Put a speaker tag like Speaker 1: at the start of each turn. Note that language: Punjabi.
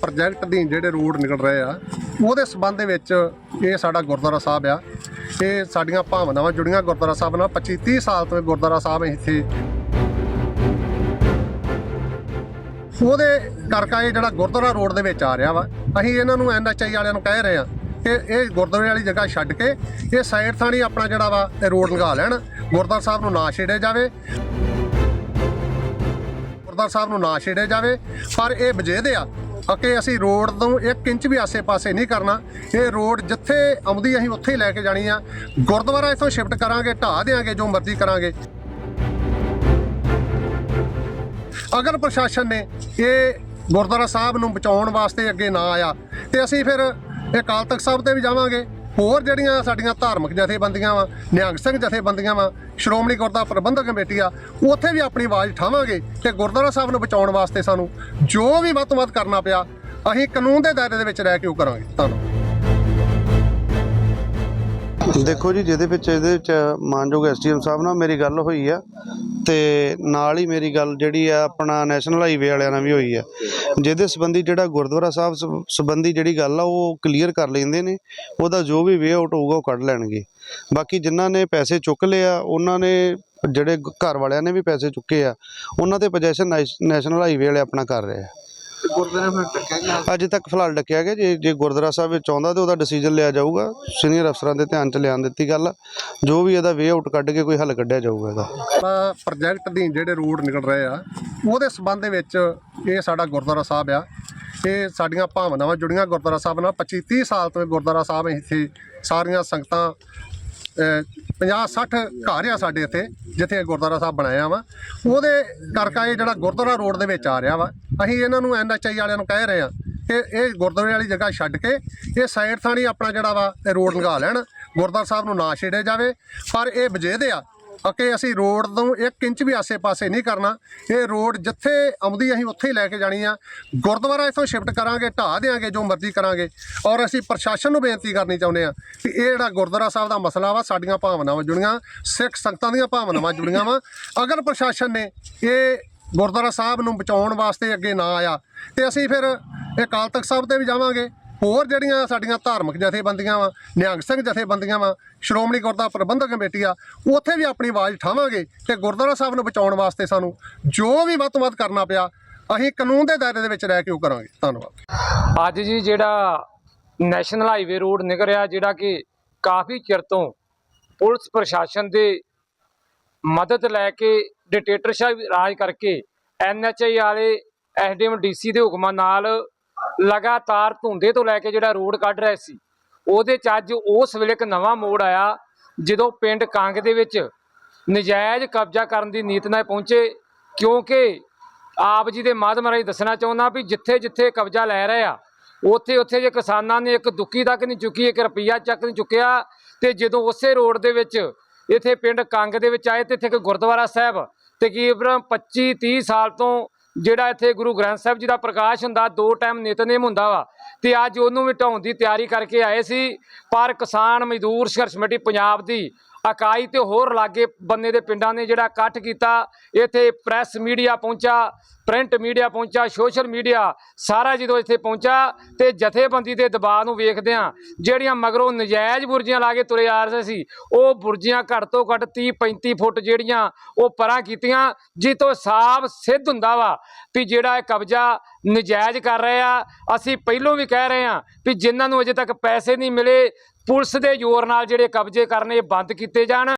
Speaker 1: ਪ੍ਰੋਜੈਕਟ ਅਧੀਨ ਜਿਹੜੇ ਰੋਡ ਨਿਕਲ ਰਹੇ ਆ, ਉਹਦੇ ਸਬੰਧ ਦੇ ਵਿੱਚ ਇਹ ਸਾਡਾ ਗੁਰਦੁਆਰਾ ਸਾਹਿਬ ਆ। ਇਹ ਸਾਡੀਆਂ ਭਾਵਨਾਵਾਂ ਜੁੜੀਆਂ ਗੁਰਦੁਆਰਾ ਸਾਹਿਬ ਨਾਲ। 25 30 ਸਾਲ ਤੋਂ ਗੁਰਦੁਆਰਾ ਸਾਹਿਬ ਇੱਥੇ ਉਹਦੇ ਕਰਕੇ ਇਹ ਜਿਹੜਾ ਗੁਰਦੁਆਰਾ ਰੋਡ ਦੇ ਵਿੱਚ ਆ ਰਿਹਾ ਵਾ, ਅਸੀਂ ਇਹਨਾਂ ਨੂੰ ਐਨਐਚਆਈ ਵਾਲਿਆਂ ਨੂੰ ਕਹਿ ਰਹੇ ਆ। ਕਿ ਇਹ ਗੁਰਦੁਆਰੇ ਵਾਲੀ ਜਗ੍ਹਾ ਛੱਡ ਕੇ ਇਹ ਸਾਈਡ ਥਾਣੀ ਆਪਣਾ ਜਿਹੜਾ ਵਾ, ਇਹ ਰੋਡ ਲਗਾ ਲੈਣ। ਗੁਰਦੁਆਰਾ ਸਾਹਿਬ ਨੂੰ ਨਾ ਛੇੜਿਆ ਜਾਵੇ। ਗੁਰਦੁਆਰਾ ਸਾਹਿਬ ਨੂੰ ਨਾ ਛੇੜਿਆ ਜਾਵੇ, ਪਰ ਇਹ ਵਜੇਦੇ ਆ ਕਿ ਅਸੀਂ ਰੋਡ ਤੋਂ 1 ਇੰਚ ਵੀ ਆਸੇ-ਪਾਸੇ ਨਹੀਂ ਕਰਨਾ। ਇਹ ਰੋਡ ਜਿੱਥੇ ਆਉਂਦੀ ਅਸੀਂ ਉੱਥੇ ਹੀ ਲੈ ਕੇ ਜਾਣੀ ਆ। ਗੁਰਦੁਆਰਾ ਇੱਥੋਂ ਸ਼ਿਫਟ ਕਰਾਂਗੇ, ਢਾਹ ਦੇਾਂਗੇ ਜੋ ਮਰਜ਼ੀ ਕਰਾਂਗੇ। ਅਗਰ ਪ੍ਰਸ਼ਾਸਨ ਨੇ ਇਹ ਗੁਰਦੁਆਰਾ ਸਾਹਿਬ ਨੂੰ ਬਚਾਉਣ ਵਾਸਤੇ ਅੱਗੇ ਨਾ ਆਇਆ, ਤੇ ਅਸੀਂ ਫਿਰ ਇਹ ਅਕਾਲ ਤਖਤ ਸਾਹਿਬ ਤੇ ਵੀ ਜਾਵਾਂਗੇ। ਹੋਰ ਜਿਹੜੀਆਂ ਸਾਡੀਆਂ ਧਾਰਮਿਕ ਜਥੇਬੰਦੀਆਂ ਵਾ, ਨਿਹੰਗ ਸਿੰਘ ਜਥੇਬੰਦੀਆਂ ਵਾ, ਸ਼੍ਰੋਮਣੀ ਗੁਰਦੁਆਰਾ ਪ੍ਰਬੰਧਕ ਕਮੇਟੀ ਆ, ਉੱਥੇ ਵੀ ਆਪਣੀ ਆਵਾਜ਼ ਉਠਾਵਾਂਗੇ ਤੇ ਗੁਰਦੁਆਰਾ ਸਾਹਿਬ ਨੂੰ ਬਚਾਉਣ ਵਾਸਤੇ ਸਾਨੂੰ ਜੋ ਵੀ ਵੱਧ ਤੋਂ ਵੱਧ ਕਰਨਾ ਪਿਆ, ਅਸੀਂ ਕਾਨੂੰਨ ਦੇ ਦਾਇਰੇ ਦੇ ਵਿੱਚ ਰਹਿ ਕੇ ਉਹ ਕਰਾਂਗੇ। ਧੰਨਵਾਦ।
Speaker 2: ਦੇਖੋ ਜੀ, ਜਿਹਦੇ ਵਿੱਚ ਇਹਦੇ ਵਿੱਚ ਮਾਨਯੋਗ ਐਸਡੀਐਮ ਸਾਹਿਬ ਨਾਲ ਮੇਰੀ ਗੱਲ ਹੋਈ ਆ ਤੇ ਨਾਲ ਹੀ ਮੇਰੀ ਗੱਲ ਜਿਹੜੀ ਆ ਆਪਣਾ ਨੈਸ਼ਨਲ ਹਾਈਵੇ ਵਾਲਿਆਂ ਨਾਲ ਵੀ ਹੋਈ ਆ। ਜਿਹਦੇ ਸੰਬੰਧੀ ਜਿਹੜਾ ਗੁਰਦੁਆਰਾ ਸਾਹਿਬ ਸਬ- ਸੰਬੰਧੀ ਜਿਹੜੀ ਗੱਲ ਆ, ਉਹ ਕਲੀਅਰ ਕਰ ਲੈਂਦੇ ਨੇ। ਉਹਦਾ ਜੋ ਵੀ ਵੇ ਆਊਟ ਹੋਊਗਾ ਉਹ ਕੱਢ ਲੈਣਗੇ। ਬਾਕੀ ਜਿਨ੍ਹਾਂ ਨੇ ਪੈਸੇ ਚੁੱਕ ਲਿਆ ਉਹਨਾਂ ਨੇ ਜਿਹੜੇ ਘਰ ਵਾਲਿਆਂ ਨੇ ਵੀ ਪੈਸੇ ਚੁੱਕੇ ਆ, ਉਹਨਾਂ ਤੇ ਪੋਜੈਸ਼ਨ ਨੈਸ਼ਨਲ ਹਾਈਵੇ ਵਾਲੇ ਆਪਣਾ ਕਰ ਰਹੇ ਆ
Speaker 3: ਗੁਰਦੁਆਰੇ ਫਿਰ ਟੱਕਿਆ ਗਿਆ।
Speaker 2: ਅਜੇ ਤੱਕ ਫਿਲਹਾਲ ਡੱਕਿਆ ਗਿਆ। ਜੇ ਜੇ ਗੁਰਦੁਆਰਾ ਸਾਹਿਬ ਵਿੱਚ ਆਉਂਦਾ ਤੇ ਉਹਦਾ ਡਿਸੀਜਨ ਲਿਆ ਜਾਊਗਾ। ਸੀਨੀਅਰ ਅਫਸਰਾਂ ਦੇ ਧਿਆਨ 'ਚ ਲਿਆਉਣ ਦਿੱਤੀ ਗੱਲ। ਜੋ ਵੀ ਇਹਦਾ ਵੇ ਆਊਟ ਕੱਢ ਕੇ ਕੋਈ ਹੱਲ ਕੱਢਿਆ ਜਾਊਗਾ ਇਹਦਾ।
Speaker 1: ਤਾਂ ਪ੍ਰੋਜੈਕਟ ਅਧੀਨ ਜਿਹੜੇ ਰੋਡ ਨਿਕਲ ਰਹੇ ਆ ਉਹਦੇ ਸਬੰਧ ਦੇ ਵਿੱਚ ਇਹ ਸਾਡਾ ਗੁਰਦੁਆਰਾ ਸਾਹਿਬ ਆ। ਇਹ ਸਾਡੀਆਂ ਭਾਵਨਾਵਾਂ ਜੁੜੀਆਂ ਗੁਰਦੁਆਰਾ ਸਾਹਿਬ ਨਾਲ। 25 30 ਸਾਲ ਤੋਂ ਇਹ ਗੁਰਦੁਆਰਾ ਸਾਹਿਬ ਇੱਥੇ ਸਾਰੀਆਂ ਸੰਗਤਾਂ 50 60 ਘਰ ਆ ਸਾਡੇ ਇੱਥੇ, ਜਿੱਥੇ ਇਹ ਗੁਰਦੁਆਰਾ ਸਾਹਿਬ ਬਣਾਇਆ ਵਾ। ਉਹਦੇ ਕਰਕੇ ਇਹ ਜਿਹੜਾ ਗੁਰਦੁਆਰਾ ਰੋਡ ਦੇ ਵਿੱਚ ਆ ਰਿਹਾ ਵਾ। ਅਸੀਂ ਇਹਨਾਂ ਨੂੰ ਐਨਐਚਆਈ ਵਾਲਿਆਂ ਨੂੰ ਕਹਿ ਰਹੇ ਆ ਕਿ ਇਹ ਗੁਰਦੁਆਰੇ ਵਾਲੀ ਜਗ੍ਹਾ ਛੱਡ ਕੇ ਇਹ ਸਾਈਡ ਥਾਣੀ ਆਪਣਾ ਜਿਹੜਾ ਵਾ, ਇਹ ਰੋਡ ਲਗਾ ਲੈਣ। ਗੁਰਦੁਆਰਾ ਸਾਹਿਬ ਨੂੰ ਨਾ ਛੇੜਿਆ ਜਾਵੇ। ਪਰ ਇਹ ਵਜੇਦੇ ਆ ਕਿ ਅਸੀਂ ਰੋਡ ਤੋਂ 1 ਇੰਚ ਵੀ ਆਸੇ-ਪਾਸੇ ਨਹੀਂ ਕਰਨਾ। ਇਹ ਰੋਡ ਜਿੱਥੇ ਆਉਂਦੀ ਅਸੀਂ ਉੱਥੇ ਹੀ ਲੈ ਕੇ ਜਾਣੀ ਆ। ਗੁਰਦੁਆਰਾ ਇੱਥੋਂ ਸ਼ਿਫਟ ਕਰਾਂਗੇ, ਢਾਹ ਦੇਾਂਗੇ ਜੋ ਮਰਜ਼ੀ ਕਰਾਂਗੇ। ਔਰ ਅਸੀਂ ਪ੍ਰਸ਼ਾਸਨ ਨੂੰ ਬੇਨਤੀ ਕਰਨੀ ਚਾਹੁੰਦੇ ਆ ਕਿ ਇਹ ਜਿਹੜਾ ਗੁਰਦੁਆਰਾ ਸਾਹਿਬ ਦਾ ਮਸਲਾ ਵਾ, ਸਾਡੀਆਂ ਭਾਵਨਾਵਾਂ ਜੁੜੀਆਂ, ਸਿੱਖ ਸੰਗਤਾਂ ਦੀਆਂ ਭਾਵਨਾਵਾਂ ਜੁੜੀਆਂ ਵਾ। ਅਗਰ ਪ੍ਰਸ਼ਾਸਨ ਨੇ ਇਹ ਗੁਰਦੁਆਰਾ ਸਾਹਿਬ ਨੂੰ ਬਚਾਉਣ ਵਾਸਤੇ ਅੱਗੇ ਨਾ ਆਇਆ, ਤੇ ਅਸੀਂ ਫਿਰ ਇਹ ਅਕਾਲ ਤਖਤ ਸਾਹਿਬ ਤੇ ਵੀ ਜਾਵਾਂਗੇ। ਹੋਰ ਜਿਹੜੀਆਂ ਸਾਡੀਆਂ ਧਾਰਮਿਕ ਜਥੇਬੰਦੀਆਂ ਵਾ, ਨਿਹੰਗ ਸਿੰਘ ਜਥੇਬੰਦੀਆਂ ਵਾ, ਸ਼੍ਰੋਮਣੀ ਗੁਰਦੁਆਰਾ ਪ੍ਰਬੰਧਕ ਕਮੇਟੀ ਆ, ਉੱਥੇ ਵੀ ਆਪਣੀ ਆਵਾਜ਼ ਉਠਾਵਾਂਗੇ ਤੇ ਗੁਰਦੁਆਰਾ ਸਾਹਿਬ ਨੂੰ ਬਚਾਉਣ ਵਾਸਤੇ ਸਾਨੂੰ ਜੋ ਵੀ ਵੱਧ ਤੋਂ ਵੱਧ ਕਰਨਾ ਪਿਆ, ਅਸੀਂ ਕਾਨੂੰਨ ਦੇ ਦਾਇਰੇ ਦੇ ਵਿੱਚ ਰਹਿ ਕੇ ਉਹ ਕਰਾਂਗੇ। ਧੰਨਵਾਦ।
Speaker 4: ਅੱਜ ਜੀ ਜਿਹੜਾ ਨੈਸ਼ਨਲ ਹਾਈਵੇ ਰੋਡ ਨਿਕਲ ਰਿਹਾ, ਜਿਹੜਾ ਕਿ ਕਾਫੀ ਚਿਰ ਤੋਂ ਪੁਲਿਸ ਪ੍ਰਸ਼ਾਸਨ ਦੇ ਮਦਦ ਲੈ ਕੇ ਡਿਕਟੇਟਰਸ਼ਿਪ ਰਾਜ ਕਰਕੇ ਐਨਐਚਆਈ ਵਾਲੇ ਐਸਡੀਐਮ ਡੀਸੀ ਦੇ ਹੁਕਮਾਂ ਨਾਲ ਲਗਾਤਾਰ ਧੁੰਦੇ ਤੋਂ ਲੈ ਕੇ ਜਿਹੜਾ ਰੋਡ ਕੱਢ ਰਿਹਾ ਸੀ, ਉਹਦੇ ਚ ਅੱਜ ਉਸ ਵੇਲੇ ਇੱਕ ਨਵਾਂ ਮੋੜ ਆਇਆ, ਜਦੋਂ ਪਿੰਡ ਕੰਗ ਦੇ ਵਿੱਚ ਨਜਾਇਜ਼ ਕਬਜ਼ਾ ਕਰਨ ਦੀ ਨੀਤ ਨਾਲ ਪਹੁੰਚੇ, ਕਿਉਂਕਿ ਆਪ ਜੀ ਦੇ ਮਾਧਿਅਮ ਰਾਹੀਂ ਦੱਸਣਾ ਚਾਹੁੰਦਾ ਵੀ ਜਿੱਥੇ ਜਿੱਥੇ ਕਬਜ਼ਾ ਲੈ ਰਹੇ ਆ, ਉੱਥੇ ਉੱਥੇ ਜੇ ਕਿਸਾਨਾਂ ਨੇ ਇੱਕ ਦੁੱਕੀ ਤੱਕ ਨਹੀਂ ਚੁੱਕੀ, ਇੱਕ ਰੁਪਈਆ ਚੱਕ ਨਹੀਂ ਚੁੱਕਿਆ, ਤੇ ਜਦੋਂ ਉਸੇ ਰੋਡ ਦੇ ਵਿੱਚ ਇੱਥੇ ਪਿੰਡ ਕੰਗ ਦੇ ਵਿੱਚ ਆਏ, ਤੇ ਇੱਥੇ ਇੱਕ ਗੁਰਦੁਆਰਾ ਸਾਹਿਬ, ਤਕਰੀਬਨ 25 30 ਸਾਲ ਤੋਂ ਜਿਹੜਾ ਇੱਥੇ ਗੁਰੂ ਗ੍ਰੰਥ ਸਾਹਿਬ ਜੀ ਦਾ ਪ੍ਰਕਾਸ਼ ਹੁੰਦਾ, ਦੋ ਟਾਈਮ ਨਿਤਨੇਮ ਹੁੰਦਾ ਵਾ, ਤੇ ਅੱਜ ਉਹਨੂੰ ਵੀ ਢਾਉਣ ਦੀ ਤਿਆਰੀ ਕਰਕੇ ਆਏ ਸੀ, ਪਰ ਕਿਸਾਨ ਮਜ਼ਦੂਰ ਸੰਘਰਸ਼ ਕਮੇਟੀ ਪੰਜਾਬ ਦੀ ਇਕਾਈ ਤੇ ਹੋਰ ਲਾਗੇ ਬੰਨੇ ਦੇ ਪਿੰਡਾਂ ਨੇ ਜਿਹੜਾ ਇਕੱਠ ਕੀਤਾ, ਇੱਥੇ ਪ੍ਰੈਸ ਮੀਡੀਆ ਪਹੁੰਚਾ, ਪ੍ਰਿੰਟ ਮੀਡੀਆ ਪਹੁੰਚਾ, ਸੋਸ਼ਲ ਮੀਡੀਆ ਸਾਰਾ ਜਦੋਂ ਇੱਥੇ ਪਹੁੰਚਾ ਤੇ ਜਥੇਬੰਦੀ ਦੇ ਦਬਾਅ ਨੂੰ ਵੇਖਦਿਆਂ ਜਿਹੜੀਆਂ ਮਗਰੋਂ ਨਜਾਇਜ਼ ਬੁਰਜੀਆਂ ਲਾ ਕੇ ਤੁਰੇ ਆ ਰਹੇ ਸੀ, ਉਹ ਬੁਰਜੀਆਂ ਘੱਟ ਤੋਂ ਘੱਟ 30 35 ਫੁੱਟ ਜਿਹੜੀਆਂ ਉਹ ਪਰਾਂ ਕੀਤੀਆਂ ਜਿੱਤੋਂ ਸਾਫ਼ ਸਿੱਧ ਹੁੰਦਾ ਵਾ ਵੀ ਜਿਹੜਾ ਇਹ ਕਬਜ਼ਾ ਨਜਾਇਜ਼ ਕਰ ਰਹੇ ਆ। ਅਸੀਂ ਪਹਿਲੋਂ ਵੀ ਕਹਿ ਰਹੇ ਆ ਵੀ ਜਿਨ੍ਹਾਂ ਨੂੰ ਅਜੇ ਤੱਕ ਪੈਸੇ ਨਹੀਂ ਮਿਲੇ, ਪੁਲਿਸ ਦੇ ਜ਼ੋਰ ਨਾਲ ਜਿਹੜੇ ਕਬਜ਼ੇ ਕਰਨੇ ਬੰਦ ਕੀਤੇ ਜਾਣ।